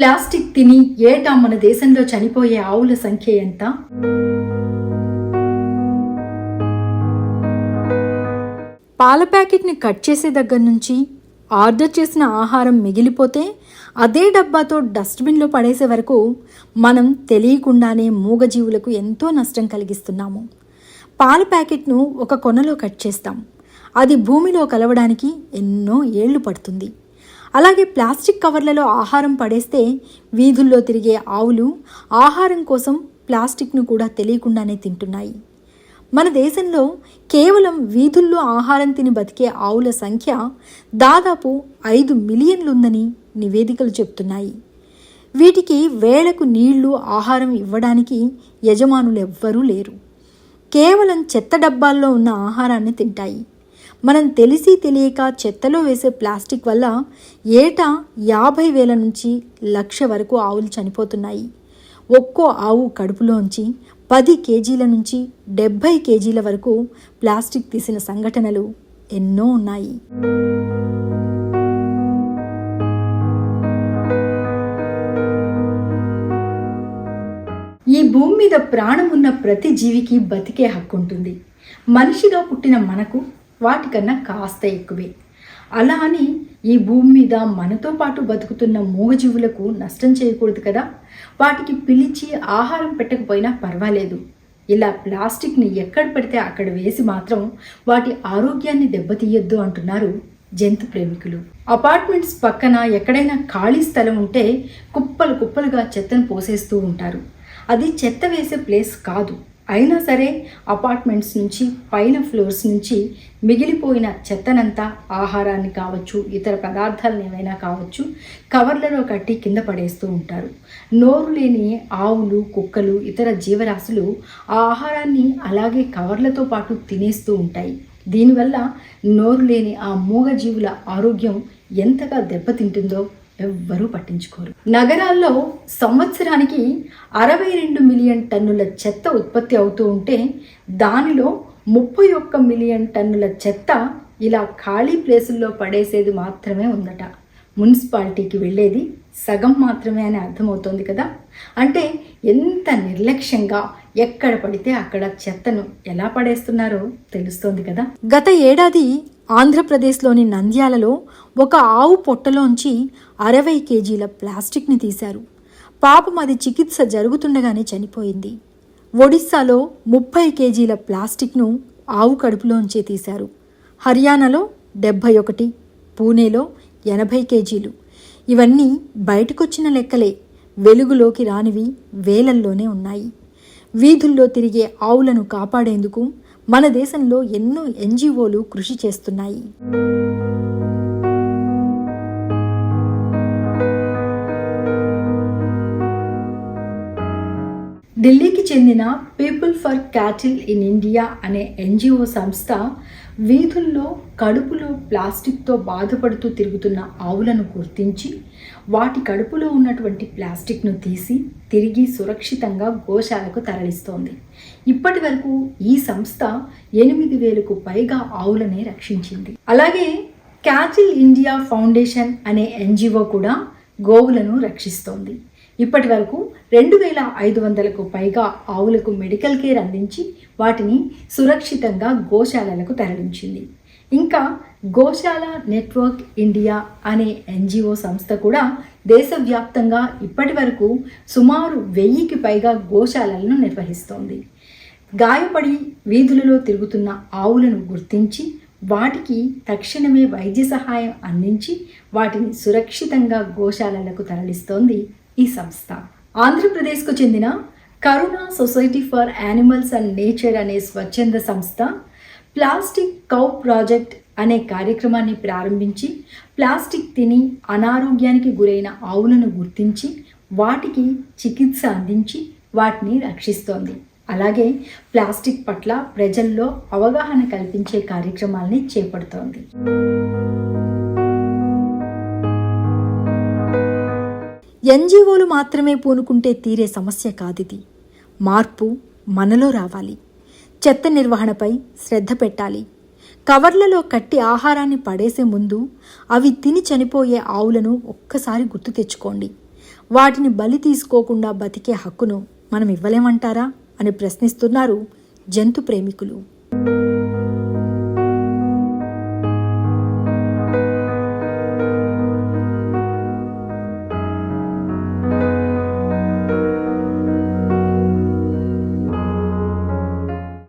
Plastic తిని ఏటా మన దేశంలో చనిపోయే ఆవుల సంఖ్య ఎంత? పాల ప్యాకెట్ని కట్ చేసే దగ్గర నుంచి ఆర్డర్ చేసిన ఆహారం మిగిలిపోతే అదే డబ్బాతో డస్ట్బిన్లో పడేసే వరకు మనం తెలియకుండానే మూగజీవులకు ఎంతో నష్టం కలిగిస్తున్నాము. పాల ప్యాకెట్ను ఒక కొనలో కట్ చేస్తాం. అది భూమిలో కలవడానికి ఎన్నో ఏళ్ళు పడుతుంది. అలాగే ప్లాస్టిక్ కవర్లలో ఆహారం పడేస్తే వీధుల్లో తిరిగే ఆవులు ఆహారం కోసం ప్లాస్టిక్ను కూడా తెలియకుండానే తింటున్నాయి. మన దేశంలో కేవలం వీధుల్లో ఆహారం తిని బతికే ఆవుల సంఖ్య దాదాపు ఐదు మిలియన్లుందని నివేదికలు చెప్తున్నాయి. వీటికి వేళకు నీళ్ళు ఆహారం ఇవ్వడానికి యజమానులు ఎవ్వరూ లేరు. కేవలం చెత్త డబ్బాల్లో ఉన్న ఆహారాన్ని తింటాయి. మనం తెలిసి తెలియక చెత్తలో వేసే ప్లాస్టిక్ వల్ల ఏటా యాభై వేల నుంచి లక్ష వరకు ఆవులు చనిపోతున్నాయి. ఒక్కో ఆవు కడుపులోంచి పది కేజీల నుంచి డెబ్భై కేజీల వరకు ప్లాస్టిక్ తీసిన సంఘటనలు ఎన్నో ఉన్నాయి. ఈ భూమి మీద ప్రాణం ఉన్న ప్రతి జీవికి బతికే హక్కు ఉంటుంది మనిషిగా పుట్టిన మనకు వాటికన్నా కాస్త ఎక్కువే. అలా అని ఈ భూమి మీద మనతో పాటు బతుకుతున్న మూగజీవులకు నష్టం చేయకూడదు కదా. వాటికి పిలిచి ఆహారం పెట్టకపోయినా పర్వాలేదు. ఇలా ప్లాస్టిక్ని ఎక్కడ పడితే అక్కడ వేసి మాత్రం వాటి ఆరోగ్యాన్ని దెబ్బతీయొద్దు అంటున్నారు జంతు ప్రేమికులు. అపార్ట్మెంట్స్ పక్కన ఎక్కడైనా ఖాళీ స్థలం ఉంటే కుప్పలు కుప్పలుగా చెత్తను పోసేస్తూ ఉంటారు. అది చెత్త వేసే ప్లేస్ కాదు. అయినా సరే అపార్ట్మెంట్స్ నుంచి పైన ఫ్లోర్స్ నుంచి మిగిలిపోయిన చెత్తనంతా ఆహారాన్ని కావచ్చు ఇతర పదార్థాలను ఏమైనా కావచ్చు కవర్లలో కట్టి కింద పడేస్తూ ఉంటారు. నోరు లేని ఆవులు కుక్కలు ఇతర జీవరాశులు ఆ ఆహారాన్ని అలాగే కవర్లతో పాటు తినేస్తూ ఉంటాయి. దీనివల్ల నోరు లేని ఆ మూగజీవుల ఆరోగ్యం ఎంతగా దెబ్బతింటుందో ఎవ్వరూ పట్టించుకోరు. నగరాల్లో సంవత్సరానికి అరవై రెండు మిలియన్ టన్నుల చెత్త ఉత్పత్తి అవుతూ ఉంటే దానిలో ముప్పై ఒక్క మిలియన్ టన్నుల చెత్త ఇలా ఖాళీ ప్లేసుల్లో పడేసేది మాత్రమే ఉందట. మున్సిపాలిటీకి వెళ్ళేది సగం మాత్రమే అని అర్థమవుతోంది కదా? అంటే ఎంత నిర్లక్ష్యంగా ఎక్కడ పడితే అక్కడ చెత్తను ఎలా పడేస్తున్నారో తెలుస్తోంది కదా? గత ఏడాది ఆంధ్రప్రదేశ్లోని నంద్యాలలో ఒక ఆవు పొట్టలోంచి అరవై కేజీల ప్లాస్టిక్ని తీశారు. పాపం అది చికిత్స జరుగుతుండగానే చనిపోయింది. ఒడిస్సాలో ముప్పై కేజీల ప్లాస్టిక్ను ఆవు కడుపులోంచే తీశారు. హర్యానాలో డెబ్భై ఒకటి పూణేలో ఎనభై కేజీలు. ఇవన్నీ బయటకొచ్చిన లెక్కలే. వెలుగులోకి రానివి వేలల్లోనే ఉన్నాయి. వీధుల్లో తిరిగే ఆవులను కాపాడేందుకు మన దేశంలో ఎన్నో ఎన్జిఓలు కృషి చేస్తున్నాయి. ఢిల్లీకి చెందిన people for cattle in India అనే ఎన్జిఓ సంస్థ వీధుల్లో కడుపులో ప్లాస్టిక్తో బాధపడుతూ తిరుగుతున్న ఆవులను గుర్తించి వాటి కడుపులో ఉన్నటువంటి ప్లాస్టిక్ను తీసి తిరిగి సురక్షితంగా గోశాలకు తరలిస్తోంది. ఇప్పటి వరకు ఈ సంస్థ ఎనిమిది వేలకు పైగా ఆవులనే రక్షించింది. అలాగే క్యాటిల్ ఇండియా ఫౌండేషన్ అనే ఎన్జిఓ కూడా గోవులను రక్షిస్తోంది. ఇప్పటి వరకు రెండు వేల ఐదు వందలకు పైగా ఆవులకు మెడికల్ కేర్ అందించి వాటిని సురక్షితంగా గోశాలలకు తరలించింది. ఇంకా గోశాల నెట్వర్క్ ఇండియా అనే ఎన్జిఓ సంస్థ కూడా దేశవ్యాప్తంగా ఇప్పటి వరకు సుమారు వెయ్యికి పైగా గోశాలలను నిర్వహిస్తోంది. గాయపడి వీధులలో తిరుగుతున్న ఆవులను గుర్తించి వాటికి తక్షణమే వైద్య సహాయం అందించి వాటిని సురక్షితంగా గోశాలలకు తరలిస్తోంది ఈ సంస్థ. ఆంధ్రప్రదేశ్కు చెందిన Karuna society for animals and nature అనే స్వచ్ఛంద సంస్థ ప్లాస్టిక్ కౌ ప్రాజెక్ట్ అనే కార్యక్రమాన్ని ప్రారంభించి ప్లాస్టిక్ తిని అనారోగ్యానికి గురైన ఆవులను గుర్తించి వాటికి చికిత్స అందించి వాటిని రక్షిస్తోంది. అలాగే ప్లాస్టిక్ పట్ల ప్రజల్లో అవగాహన కల్పించే కార్యక్రమాల్ని చేపడుతోంది. ఎన్జిఓలు మాత్రమే పూనుకుంటే తీరే సమస్య కాదిది. మార్పు మనలో రావాలి. చెత్త నిర్వహణపై శ్రద్ధ పెట్టాలి. కవర్లలో కట్టి ఆహారాన్ని పడేసే ముందు అవి తిని చనిపోయే ఆవులను ఒక్కసారి గుర్తు తెచ్చుకోండి. వాటిని బలి తీసుకోకుండా బతికే హక్కును మనం ఇవ్వలేమంటారా? అని ప్రశ్నిస్తున్నారు జంతు ప్రేమికులు.